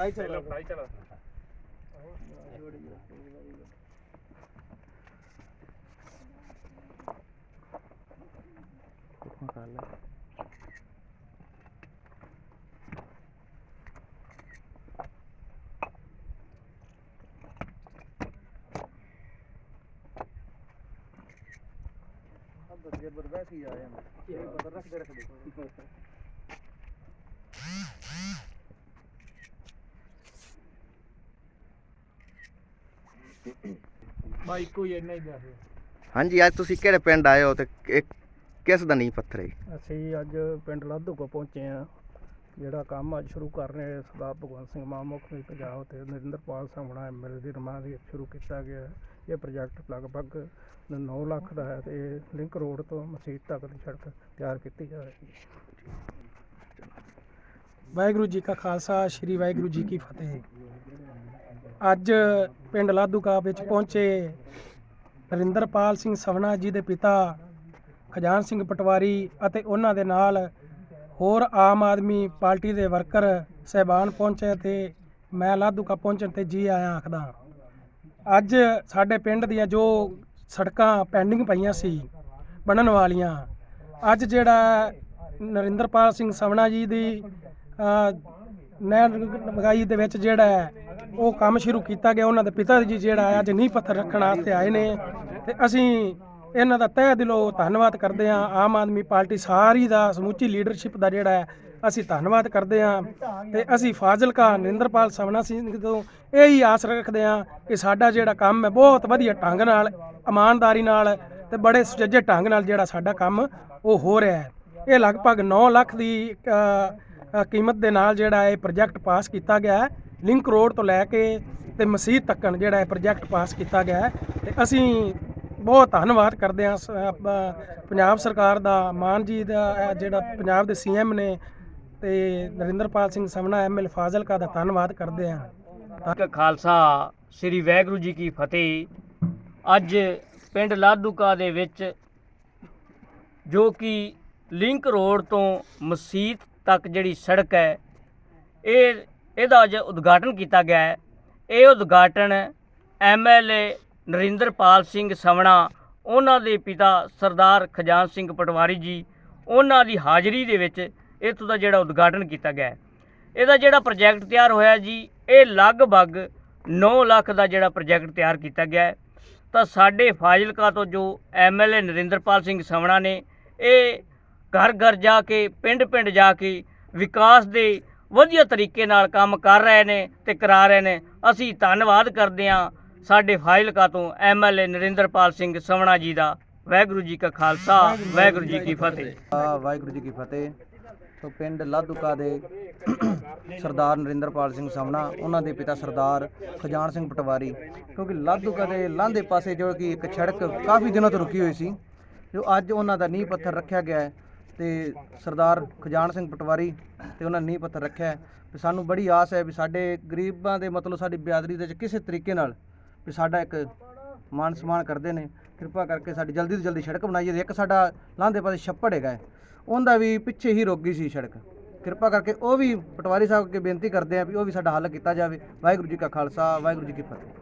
Right चलो right चलो काला अब बस ये बर्बाद ही आए हम ये बर्बाद रख दे रख दे ਬਾਈ ਕੋਈ ਇੰਨਾ ਹੀ ਦੱਸ ਹਾਂਜੀ ਅੱਜ ਤੁਸੀਂ ਕਿਹੜੇ ਪਿੰਡ ਆਏ ਹੋ ਤੇ ਕਿ- ਕਿਸ ਦਾ ਨੀਂਹ ਪੱਥਰ ਹੈ ਜੀ? ਅਸੀਂ ਅੱਜ ਪਿੰਡ ਲਾਧੂ ਕੋ ਪਹੁੰਚੇ ਆ ਜਿਹੜਾ ਕੰਮ ਅੱਜ ਸ਼ੁਰੂ ਕਰ ਰਹੇ ਹਾਂ ਸਰਦਾਰ ਭਗਵੰਤ ਸਿੰਘ ਮਾਨ ਮੁੱਖ ਮੰਤਰੀ ਪੰਜਾਬ ਤੇ ਨਰਿੰਦਰਪਾਲ ਸਾਹਮਣਾ ਐਮਐਲਏ ਦੀ ਰਮਾਨ ਸ਼ੁਰੂ ਕੀਤਾ ਗਿਆ ਹੈ। ਇਹ ਪ੍ਰੋਜੈਕਟ ਲਗਭਗ 9 ਲੱਖ ਦਾ ਹੈ ਤੇ ਲਿੰਕ ਰੋਡ ਤੋਂ ਮਸੀਤ ਤੱਕ ਦੀ ਸੜਕ ਤਿਆਰ ਕੀਤੀ ਜਾ ਰਹੀ ਹੈ ਵਾਹਿਗੁਰੂ ਜੀ ਕਾ ਖਾਲਸਾ ਸ੍ਰੀ ਵਾਹਿਗੁਰੂ ਜੀ ਕੀ ਫਤਿਹ ਅੱਜ ਪਿੰਡ ਲਾਧੂਕਾ ਵਿੱਚ ਪਹੁੰਚੇ ਨਰਿੰਦਰਪਾਲ ਸਿੰਘ ਸਵਣਾ ਜੀ ਦੇ ਪਿਤਾ ਖਜਾਨ ਸਿੰਘ ਪਟਵਾਰੀ ਅਤੇ ਉਹਨਾਂ ਦੇ ਨਾਲ ਹੋਰ ਆਮ ਆਦਮੀ ਪਾਰਟੀ ਦੇ ਵਰਕਰ ਸਹਿਬਾਨ ਪਹੁੰਚੇ ਤੇ ਮੈਂ ਲਾਧੂਕਾ ਪਹੁੰਚਣ ਤੇ ਜੀ ਆਇਆ ਆਖਦਾ ਅੱਜ ਸਾਡੇ ਪਿੰਡ ਦੀਆਂ ਜੋ ਸੜਕਾਂ ਪੈਂਡਿੰਗ ਪਈਆਂ ਸੀ, ਬਣਨ ਵਾਲੀਆਂ, ਅੱਜ ਜਿਹੜਾ ਨਰਿੰਦਰਪਾਲ ਸਿੰਘ ਸਵਣਾ ਜੀ ਦੀ ਨਹਿਰ ਮਗਾਈ ਦੇ ਵਿੱਚ ਜਿਹੜਾ ਹੈ, ਉਹ ਕੰਮ ਸ਼ੁਰੂ ਕੀਤਾ ਗਿਆ। ਉਹਨਾਂ ਦੇ ਪਿਤਾ ਜੀ ਜਿਹੜਾ ਅੱਜ ਨੀਂਹ ਪੱਥਰ ਰੱਖਣ ਵਾਸਤੇ ਆਏ ਨੇ। ਤੇ ਅਸੀਂ ਇਹਨਾਂ ਦਾ ਤਹਿ ਦਿਲੋਂ ਧੰਨਵਾਦ ਕਰਦੇ ਹਾਂ। ਆਮ ਆਦਮੀ ਪਾਰਟੀ ਸਾਰੀ ਦਾ ਸਮੁੱਚੀ ਲੀਡਰਸ਼ਿਪ ਦਾ ਜਿਹੜਾ ਹੈ ਅਸੀਂ ਧੰਨਵਾਦ ਕਰਦੇ ਹਾਂ। ਤੇ ਅਸੀਂ ਫਾਜ਼ਿਲਕਾ ਨਰਿੰਦਰਪਾਲ ਸਵਨਾ ਸਿੰਘ ਤੋਂ ਇਹ ਹੀ ਆਸ ਰੱਖਦੇ ਹਾਂ ਕਿ ਸਾਡਾ ਜਿਹੜਾ ਕੰਮ ਹੈ ਬਹੁਤ ਵਧੀਆ ਢੰਗ ਨਾਲ ਇਮਾਨਦਾਰੀ ਨਾਲ ਤੇ ਬੜੇ ਸੁਚੱਜੇ ਢੰਗ ਨਾਲ ਜਿਹੜਾ ਸਾਡਾ ਕੰਮ ਉਹ ਹੋ ਰਿਹਾ ਹੈ। ਇਹ ਲਗਭਗ 9 ਲੱਖ ਦੀ ਕੀਮਤ ਦੇ ਨਾਲ ਜਿਹੜਾ ਇਹ ਪ੍ਰੋਜੈਕਟ ਪਾਸ ਕੀਤਾ ਗਿਆ ਹੈ। ਲਿੰਕ ਰੋਡ ਤੋਂ ਲੈ ਕੇ ਤੇ ਮਸਜਿਦ ਤੱਕਣ ਜਿਹੜਾ ਇਹ ਪ੍ਰੋਜੈਕਟ ਪਾਸ ਕੀਤਾ ਗਿਆ ਹੈ। ਤੇ ਅਸੀਂ ਬਹੁਤ ਧੰਨਵਾਦ ਕਰਦੇ ਹਾਂ ਸ- ਪੰਜਾਬ ਸਰਕਾਰ ਦਾ, ਮਾਨ ਜੀ ਦਾ ਜਿਹੜਾ ਪੰਜਾਬ ਦੇ ਸੀਐਮ ਨੇ ਤੇ ਨਰਿੰਦਰਪਾਲ ਸਿੰਘ ਸਮਨਾ ਐਮਐਲ ਫਾਜ਼ਿਲਕਾ ਦਾ ਧੰਨਵਾਦ ਕਰਦੇ ਹਾਂ। ਕਾ ਖਾਲਸਾ, ਸ੍ਰੀ ਵਾਹਿਗੁਰੂ ਜੀ ਕੀ ਫਤਿਹ। ਅੱਜ ਪਿੰਡ ਲਾਧੂਕਾ ਦੇ ਵਿੱਚ ਜੋ ਕਿ ਲਿੰਕ ਰੋਡ ਤੋਂ ਮਸੀਤ ਤੱਕ ਜਿਹੜੀ ਸੜਕ ਹੈ, ਇਹ, ਇਹਦਾ ਅੱਜ ਉਦਘਾਟਨ ਕੀਤਾ ਗਿਆ ਹੈ। ਇਹ ਉਦਘਾਟਨ ਐਮਐਲਏ ਨਰਿੰਦਰਪਾਲ ਸਿੰਘ ਸਮਣਾ ਉਹਨਾਂ ਦੇ ਪਿਤਾ ਸਰਦਾਰ ਖਜਾਨ ਸਿੰਘ ਪਟਵਾਰੀ ਜੀ, ਉਹਨਾਂ ਦੀ ਹਾਜ਼ਰੀ ਦੇ ਵਿੱਚ ਇੱਥੋਂ ਦਾ ਜਿਹੜਾ ਉਦਘਾਟਨ ਕੀਤਾ ਗਿਆ ਇਹਦਾ ਜਿਹੜਾ ਪ੍ਰੋਜੈਕਟ ਤਿਆਰ ਹੋਇਆ ਜੀ, ਇਹ ਲਗਭਗ 9 ਲੱਖ ਦਾ ਜਿਹੜਾ ਪ੍ਰੋਜੈਕਟ ਤਿਆਰ ਕੀਤਾ ਗਿਆ ਤਾਂ ਸਾਡੇ ਫਾਜ਼ਿਲਕਾ ਤੋਂ ਜੋ ਐਮਐਲਏ ਨਰਿੰਦਰਪਾਲ ਸਿੰਘ ਸਮਣਾ ਨੇ, ਇਹ ਘਰ ਘਰ ਜਾ ਕੇ, ਪਿੰਡ ਪਿੰਡ ਜਾ ਕੇ ਵਿਕਾਸ ਦੇ ਵਧੀਆ ਤਰੀਕੇ ਨਾਲ ਕੰਮ ਕਰ ਰਹੇ ਨੇ ਤੇ ਕਰਾ ਰਹੇ ਨੇ। ਅਸੀਂ ਧੰਨਵਾਦ ਕਰਦੇ ਹਾਂ ਸਾਡੇ ਫਾਜ਼ਿਲਕਾ ਤੋਂ ਐਮਐਲਏ ਨਰਿੰਦਰਪਾਲ ਸਿੰਘ ਸਮਣਾ ਜੀ ਦਾ। ਵਾਹਿਗੁਰੂ ਜੀ ਕਾ ਖਾਲਸਾ, ਵਾਹਿਗੁਰੂ ਜੀ ਕੀ ਫਤਿਹ। ਵਾਹਿਗੁਰੂ ਜੀ ਕੀ ਫਤਿਹ। ਸੋ ਪਿੰਡ ਲਾਧੂਕਾ ਦੇ ਸਰਦਾਰ ਨਰਿੰਦਰਪਾਲ ਸਿੰਘ ਸਾਹਮਣਾ ਉਹਨਾਂ ਦੇ ਪਿਤਾ ਸਰਦਾਰ ਖਜਾਨ ਸਿੰਘ ਪਟਵਾਰੀ, ਕਿਉਂਕਿ ਲਾਧੂਕਾ ਦੇ ਲਾਂਦੇ ਪਾਸੇ ਜੋ ਕਿ ਇੱਕ ਸੜਕ ਕਾਫੀ ਦਿਨਾਂ ਤੋਂ ਰੁਕੀ ਹੋਈ ਸੀ, ਜੋ ਅੱਜ ਉਹਨਾਂ ਦਾ ਨੀਂਹ ਪੱਥਰ ਰੱਖਿਆ ਗਿਆ ਹੈ। ਤੇ ਸਰਦਾਰ ਖਜਾਨ ਸਿੰਘ ਪਟਵਾਰੀ ਤੇ ਉਹਨਾਂ ਨੇ ਨੀਂਹ ਪੱਥਰ ਰੱਖਿਆ ਤੇ ਸਾਨੂੰ ਬੜੀ ਆਸ ਹੈ ਵੀ ਸਾਡੇ ਗਰੀਬਾਂ ਦੇ ਮਤਲਬ ਸਾਡੀ ਬਿਆਦਰੀ ਦੇ ਵਿੱਚ ਕਿਸੇ ਤਰੀਕੇ ਨਾਲ ਵੀ ਸਾਡਾ ਇੱਕ ਮਾਨ ਸਨਮਾਨ ਕਰਦੇ ਨੇ। ਕਿਰਪਾ ਕਰਕੇ ਸਾਡੀ ਜਲਦੀ ਤੋਂ ਜਲਦੀ ਸੜਕ ਬਣਾਈ ਜਾਵੇ। ਇੱਕ ਸਾਡਾ ਲਾਂਦੇ ਪਾਸੇ ਛੱਪੜ ਹੈਗਾ ਉਹਦਾ ਵੀ ਪਿੱਛੇ ਹੀ ਰੁਕ ਗਈ ਸੀ ਸੜਕ। ਕਿਰਪਾ ਕਰਕੇ ਉਹ ਵੀ ਪਟਵਾਰੀ ਸਾਹਿਬ ਅੱਗੇ ਬੇਨਤੀ ਕਰਦੇ ਆ ਵੀ ਉਹ ਵੀ ਸਾਡਾ ਹੱਲ ਕੀਤਾ ਜਾਵੇ। ਵਾਹਿਗੁਰੂ ਜੀ ਕਾ ਖਾਲਸਾ ਵਾਹਿਗੁਰੂ ਜੀ ਕੀ ਫਤਿਹ।